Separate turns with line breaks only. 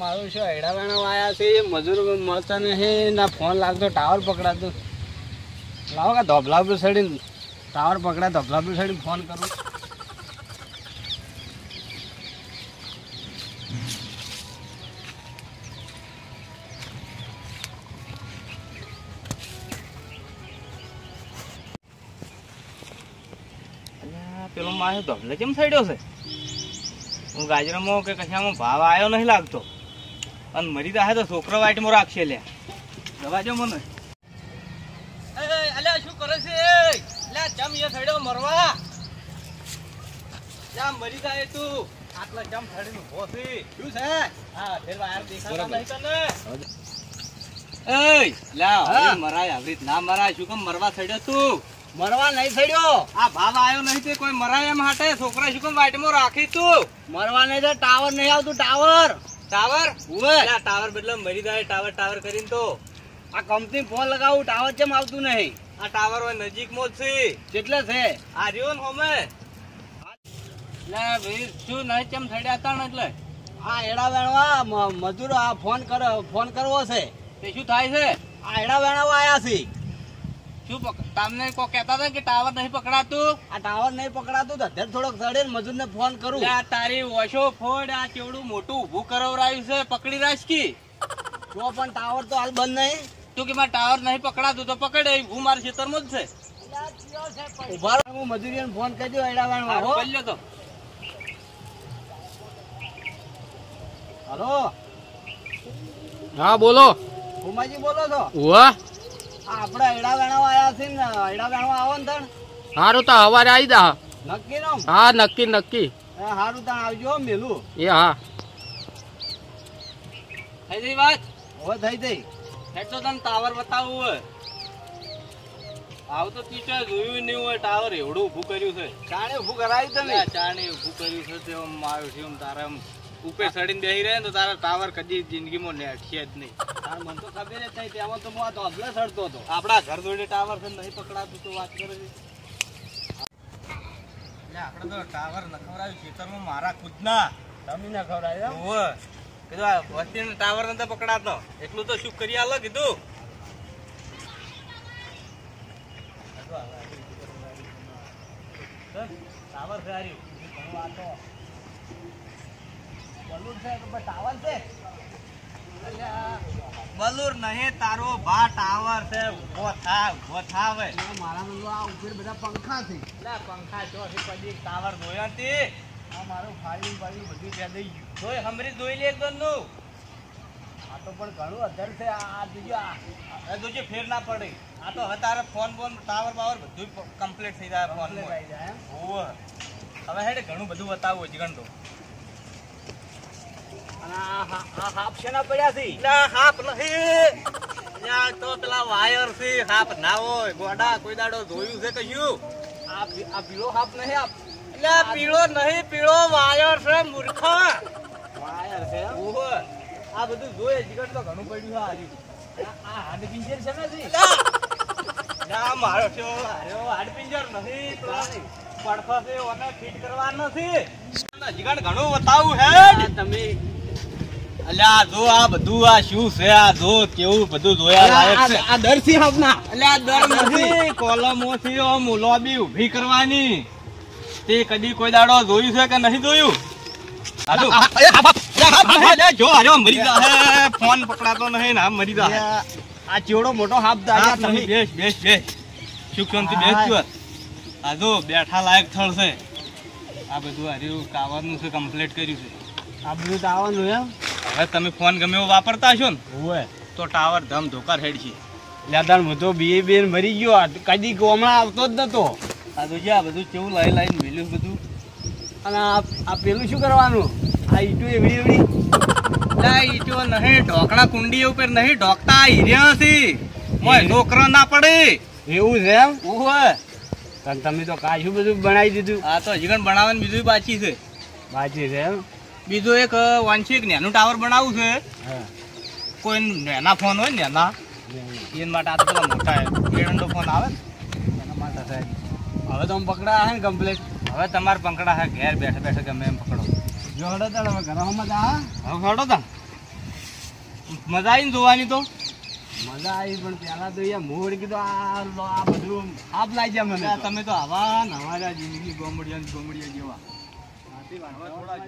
મારું શું હેડા વેણા વાયા છે? મજૂર મળતા નહીં, ના ફોન લાગતો, ટાવર પકડાતો. લાવો કે ધોબલા પર સડીને ટાવર પકડા ધોબલા પર સડીને ફોન કરું.
પેલો મારે ધોબલે કેમ સડ્યો છે? હું ગાજરામાં કે કશામાં ભાવ આવ્યો નહીં લાગતો. અને મરી જાય તો છોકરો વાઈટમાં રાખશે લે. દવા જો મને. અલ્યા શું કરે છે? અલ્યા ચમ એ થડ્યો મરવા? ચમ મરી જાય તું? આટલા ચમ સડીને ઊભો છે. શું છે? હા ફેર વાયર દેખાતા નહીં તને? એય લા હવે મરાય આવી ના મરાય. શું કેમ મરવા સડ્યો તું?
મરવા નહીં થડ્યો.
આ ભાવ આવ્યો નહીં તે કોઈ મરાય એમ હાટે? છોકરા શું કેમ વાઈટમાં રાખી તું?
મરવા નહીં તો ટાવર નહીં આવતું ટાવર.
ટાવર. આ ટાવર બદલે મરી જાય ટાવર ટાવર કરીને તો.
આ કંપની ફોન લગાવું ટાવર કેમ આવતું નહીં?
આ ટાવર હોય નજીકમાં જ છે.
કેટલા છે?
આ રહ્યો ને હોમે. લે ભાઈ શું નહીં કેમ થડ્યા હતા એટલે?
આ એડા વેણવા મજૂરો આ ફોન કરો ફોન કરવો છે.
તે શું થાય છે?
આ એડા વેણવા આયા છે.
શું તમને કોઈ કહેતા હતા કે ટાવર નહીં પકડાતું?
આ ટાવર નહીં પકડાતું તો અત્યારે થોડોક ચડે ને મજૂરને ફોન કરું.
આ તારી ઓછો ફોડ આ કેવડું મોટું ઊભું કરાવરાયું છે પકડી રાજકી
તો પણ ટાવર તો હાલ બંધ નહીં.
તું કે મારે ટાવર નહીં પકડાતું તો પકડે હું મારા ખેતરમાં જ છે.
ઊભા હું મજૂરીને ફોન કરી દઉં એડા વેણવા હો.
કરી તો.
હલો.
હા બોલો.
ઉમાજી બોલો છો?
વાહ
આપણે એડા વેણવા આયા છે ને એડા વેણવા આવો ને તણ.
હારું તો હવારે આવી જા.
નક્કી નો
હા નક્કી નક્કી.
હારું તણ આવજો મેલું.
એ હા.
થઈ ગઈ વાત?
હવે થઈ જઈ.
હેડ તો તને ટાવર બતાવું હોય. આવું તો ટીચર જોયું નહીં હોય ટાવર એવડું ઊભું કર્યું છે.
ચાણે ઊભું કરાવી તમે.
ચાણી ઊભું કર્યું છે તે આમ આવ્યું છે આમ તારે આમ ઉપર સડીને બેહી રહે ને તો તારા ટાવર કદી જિંદગીમાં નેઠશે જ નહીં.
તાર મને તો ખબર જ નહીં તેમાં તો હું આ ધોબલે સડતો હતો.
આપણા ઘર જોડે ટાવર છે નહીં પકડાતું તો વાત કરે આપણે તો ટાવર નખવરાયું ખેતરમાં મારા ખુદના.
તમે ના ખવડાવ્યા
ઓવે. કીધું આ વસ્તીનો ટાવર નતો પકડાતો. એટલું તો શું કરી આલો કીધું. ટાવર છે
હું આ તો
બલુર નહીં તારો ભા ટાવર છે ઊભો થા ઊભો
થાવે. મારા મનમાં આ ઉપર બધા પંખા છે.
લે પંખા છો પછી ટાવર જોયા હતી
આ મારું ફાળી ફાળી બધું ત્યાં દઈ ગયું.
જોઈ હમરી જોઈ લે એકદમનું
આ તો પણ ઘણું અધર છે આ બીજું આ
જોજે ફેર ના પડે. આ તો હતારે ફોન ફોન બોન ટાવર બાવર બધું કમ્પ્લીટ થઈ જાય ફોન
થઈ જાય.
હવે હેડે ઘણું બધું બતાવવું છે ગણતો
અને આ હા- આ હાફ શેના પડ્યા છે
ના હાપ નહીં ત્યાં તો પેલા વાયર છે હાપ ના હોય. ગોડા કોઈ દાડો જોયું છે કયું
આ આ પીળો હાફ નહીં આ
એટલે પીળો નહીં પીળો વાયર છે મૂર્ખા.
વાયર છે
ઓહો આ બધું જોઈએ જીગર તો ઘણું પડ્યું છે
આ- હાડ પિંજર છે નથી?
ના. મારો છો નહીં તો પડખો છે ઓને ફિટ કરવા નથી. ઘણું બતાવું હે
તમે
અલ્યા જો આ બધું આ શું છે? આ જો કેવું બધું જોયા લાયક છે.
આ- આ દરસી હાફના
અલ્યા દર નથી. કોલમો થી લોબી ઊભી કરવાની. તે કદી કોઈ દાડો જોયું છે કે નહીં જોયું. જો હારો મરી જાહે. ફોન પકડાતો નહીં ને આમ મરી જાહે.
આ ચેવડો મોટો હાફ દાયા
તમે બેસ બેસ બેસ. સુખ શાંતિ બેસ આ જો બેઠા લાયક સ્થળ છે. આ બધું હાર્યું કાવાનું છે કમ્પ્લીટ કર્યું છે.
આ બધું આવવાનું એમ.
હવે તમે ફોન ગમે એવો વાપરતા હશો ને
હોય
તો ટાવર ધમ ધોકાર હેડ છે
લેદાર હું તો બે બેન મરી ગયો. આ કદી હમણાં આવતો જ નતો.
આ તો આ બધું કેવું લઈ લઈને મેલ્યું બધું.
અને આ આ પેલું શું કરવાનું? આ ઈટો એવડી એવડી?
ના ઈટો નહીં ઢોકળા કુંડી ઉપર નહીં ઢોકતા હીર્યા નથી મોય નોકરો ના પડે.
એવું છે એમ?
ઓહો
પણ તમે તો કાશું બધું બનાવી દીધું?
આ તો હજી કણ બનાવવાનું બીજું બાકી છે.
બાકી છે એમ?
બીજું એક વાંચી નેનું ટાવર બનાવવું છે. કોઈ નેના ફોન હોય નેના એના માટે આ તો પેલા મોટા એરંડો ફોન આવે એના માટે સાહેબ
હવે તો હું પકડા હે ને કમ્પ્લેટ
હવે તમારે પકડા હે ઘેર બેઠા બેઠા ગમે એમ પકડો.
જો હડો તાણ હવે ઘરમાં જા
હવે હડો તા મજા આવી ને જોવાની તો?
મજા આવી પણ પેલા તો યાર મોડ કીધું આ આ બધું આપ લાઈ જાય મને.
તમે તો આવા નવારા જિંદગી ગોમડિયા ગોમડિયા જેવા. થોડા